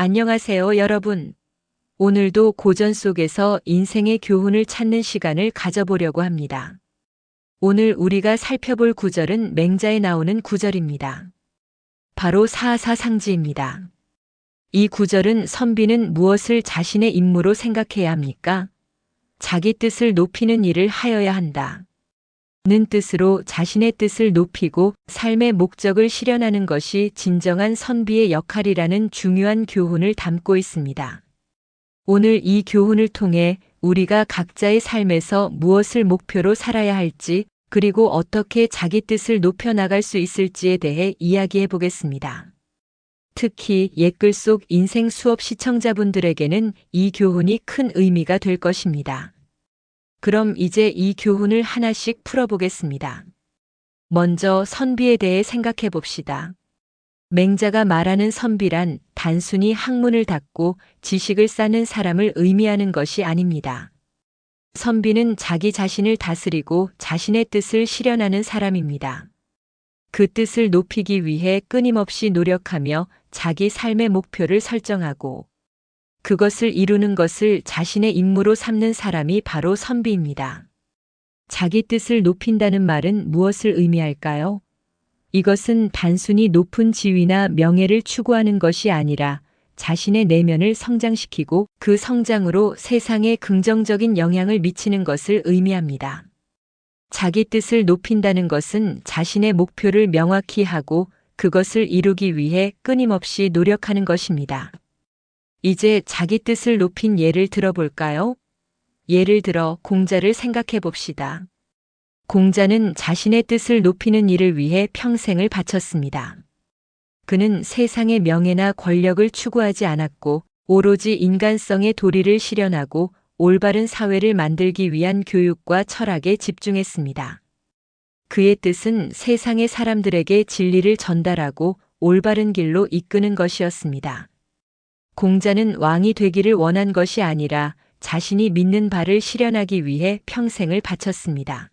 안녕하세요, 여러분. 오늘도 고전 속에서 인생의 교훈을 찾는 시간을 가져보려고 합니다. 오늘 우리가 살펴볼 구절은 맹자에 나오는 구절입니다. 바로 사사상지입니다. 이 구절은 선비는 무엇을 자신의 임무로 생각해야 합니까? 자기 뜻을 높이는 일을 하여야 한다. 는 뜻으로 자신의 뜻을 높이고 삶의 목적을 실현하는 것이 진정한 선비의 역할이라는 중요한 교훈을 담고 있습니다. 오늘 이 교훈을 통해 우리가 각자의 삶에서 무엇을 목표로 살아야 할지 그리고 어떻게 자기 뜻을 높여나갈 수 있을지에 대해 이야기해 보겠습니다. 특히 옛글 속 인생 수업 시청자분들에게는 이 교훈이 큰 의미가 될 것입니다. 그럼 이제 이 교훈을 하나씩 풀어보겠습니다. 먼저 선비에 대해 생각해 봅시다. 맹자가 말하는 선비란 단순히 학문을 닫고 지식을 쌓는 사람을 의미하는 것이 아닙니다. 선비는 자기 자신을 다스리고 자신의 뜻을 실현하는 사람입니다. 그 뜻을 높이기 위해 끊임없이 노력하며 자기 삶의 목표를 설정하고 그것을 이루는 것을 자신의 임무로 삼는 사람이 바로 선비입니다. 자기 뜻을 높인다는 말은 무엇을 의미할까요? 이것은 단순히 높은 지위나 명예를 추구하는 것이 아니라 자신의 내면을 성장시키고 그 성장으로 세상에 긍정적인 영향을 미치는 것을 의미합니다. 자기 뜻을 높인다는 것은 자신의 목표를 명확히 하고 그것을 이루기 위해 끊임없이 노력하는 것입니다. 이제 자기 뜻을 높인 예를 들어볼까요? 예를 들어 공자를 생각해 봅시다. 공자는 자신의 뜻을 높이는 일을 위해 평생을 바쳤습니다. 그는 세상의 명예나 권력을 추구하지 않았고 오로지 인간성의 도리를 실현하고 올바른 사회를 만들기 위한 교육과 철학에 집중했습니다. 그의 뜻은 세상의 사람들에게 진리를 전달하고 올바른 길로 이끄는 것이었습니다. 공자는 왕이 되기를 원한 것이 아니라 자신이 믿는 바를 실현하기 위해 평생을 바쳤습니다.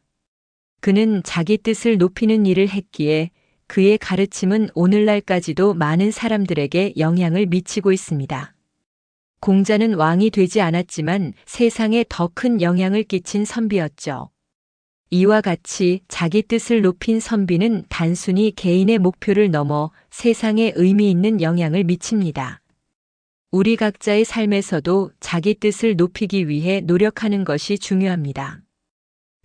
그는 자기 뜻을 높이는 일을 했기에 그의 가르침은 오늘날까지도 많은 사람들에게 영향을 미치고 있습니다. 공자는 왕이 되지 않았지만 세상에 더 큰 영향을 끼친 선비였죠. 이와 같이 자기 뜻을 높인 선비는 단순히 개인의 목표를 넘어 세상에 의미 있는 영향을 미칩니다. 우리 각자의 삶에서도 자기 뜻을 높이기 위해 노력하는 것이 중요합니다.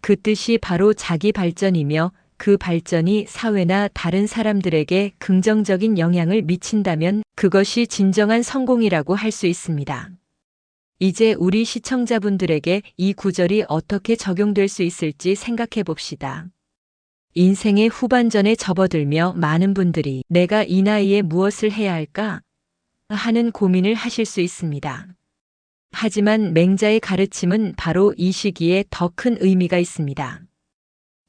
그 뜻이 바로 자기 발전이며 그 발전이 사회나 다른 사람들에게 긍정적인 영향을 미친다면 그것이 진정한 성공이라고 할 수 있습니다. 이제 우리 시청자분들에게 이 구절이 어떻게 적용될 수 있을지 생각해 봅시다. 인생의 후반전에 접어들며 많은 분들이 내가 이 나이에 무엇을 해야 할까? 하는 고민을 하실 수 있습니다. 하지만 맹자의 가르침은 바로 이 시기에 더 큰 의미가 있습니다.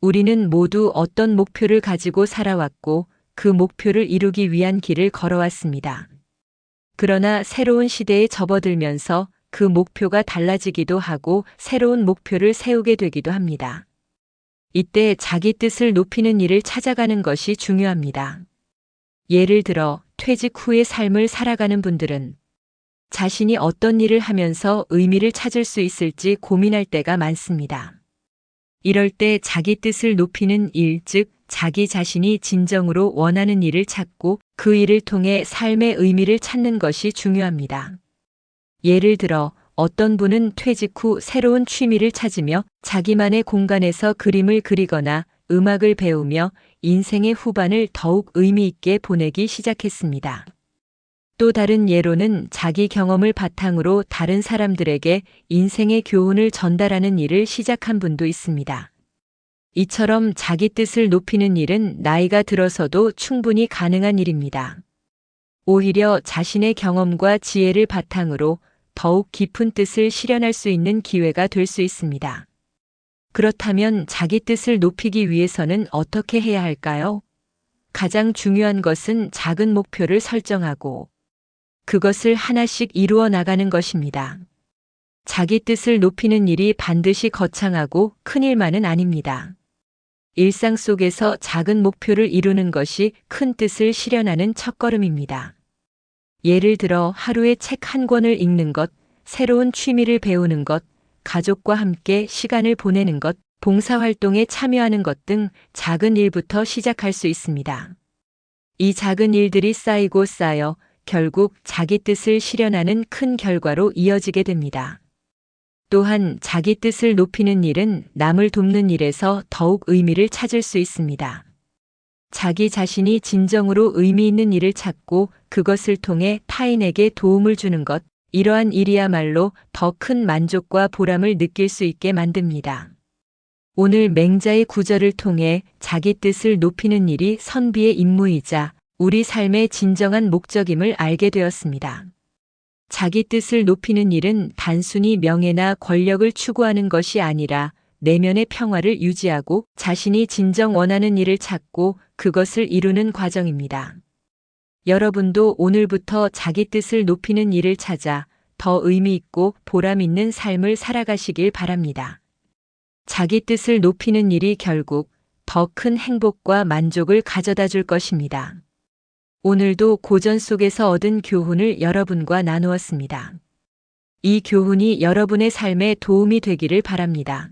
우리는 모두 어떤 목표를 가지고 살아왔고 그 목표를 이루기 위한 길을 걸어왔습니다. 그러나 새로운 시대에 접어들면서 그 목표가 달라지기도 하고 새로운 목표를 세우게 되기도 합니다. 이때 자기 뜻을 높이는 일을 찾아가는 것이 중요합니다. 예를 들어 퇴직 후의 삶을 살아가는 분들은 자신이 어떤 일을 하면서 의미를 찾을 수 있을지 고민할 때가 많습니다. 이럴 때 자기 뜻을 높이는 일, 즉, 자기 자신이 진정으로 원하는 일을 찾고 그 일을 통해 삶의 의미를 찾는 것이 중요합니다. 예를 들어, 어떤 분은 퇴직 후 새로운 취미를 찾으며 자기만의 공간에서 그림을 그리거나 음악을 배우며 인생의 후반을 더욱 의미 있게 보내기 시작했습니다. 또 다른 예로는 자기 경험을 바탕으로 다른 사람들에게 인생의 교훈을 전달하는 일을 시작한 분도 있습니다. 이처럼 자기 뜻을 높이는 일은 나이가 들어서도 충분히 가능한 일입니다. 오히려 자신의 경험과 지혜를 바탕으로 더욱 깊은 뜻을 실현할 수 있는 기회가 될 수 있습니다. 그렇다면 자기 뜻을 높이기 위해서는 어떻게 해야 할까요? 가장 중요한 것은 작은 목표를 설정하고 그것을 하나씩 이루어 나가는 것입니다. 자기 뜻을 높이는 일이 반드시 거창하고 큰 일만은 아닙니다. 일상 속에서 작은 목표를 이루는 것이 큰 뜻을 실현하는 첫걸음입니다. 예를 들어 하루에 책 한 권을 읽는 것, 새로운 취미를 배우는 것, 가족과 함께 시간을 보내는 것, 봉사활동에 참여하는 것 등 작은 일부터 시작할 수 있습니다. 이 작은 일들이 쌓이고 쌓여 결국 자기 뜻을 실현하는 큰 결과로 이어지게 됩니다. 또한 자기 뜻을 높이는 일은 남을 돕는 일에서 더욱 의미를 찾을 수 있습니다. 자기 자신이 진정으로 의미 있는 일을 찾고 그것을 통해 타인에게 도움을 주는 것, 이러한 일이야말로 더 큰 만족과 보람을 느낄 수 있게 만듭니다. 오늘 맹자의 구절을 통해 자기 뜻을 높이는 일이 선비의 임무이자 우리 삶의 진정한 목적임을 알게 되었습니다. 자기 뜻을 높이는 일은 단순히 명예나 권력을 추구하는 것이 아니라 내면의 평화를 유지하고 자신이 진정 원하는 일을 찾고 그것을 이루는 과정입니다. 여러분도 오늘부터 자기 뜻을 높이는 일을 찾아 더 의미 있고 보람 있는 삶을 살아가시길 바랍니다. 자기 뜻을 높이는 일이 결국 더 큰 행복과 만족을 가져다 줄 것입니다. 오늘도 고전 속에서 얻은 교훈을 여러분과 나누었습니다. 이 교훈이 여러분의 삶에 도움이 되기를 바랍니다.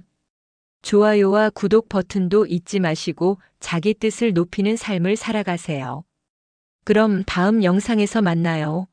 좋아요와 구독 버튼도 잊지 마시고 자기 뜻을 높이는 삶을 살아가세요. 그럼 다음 영상에서 만나요.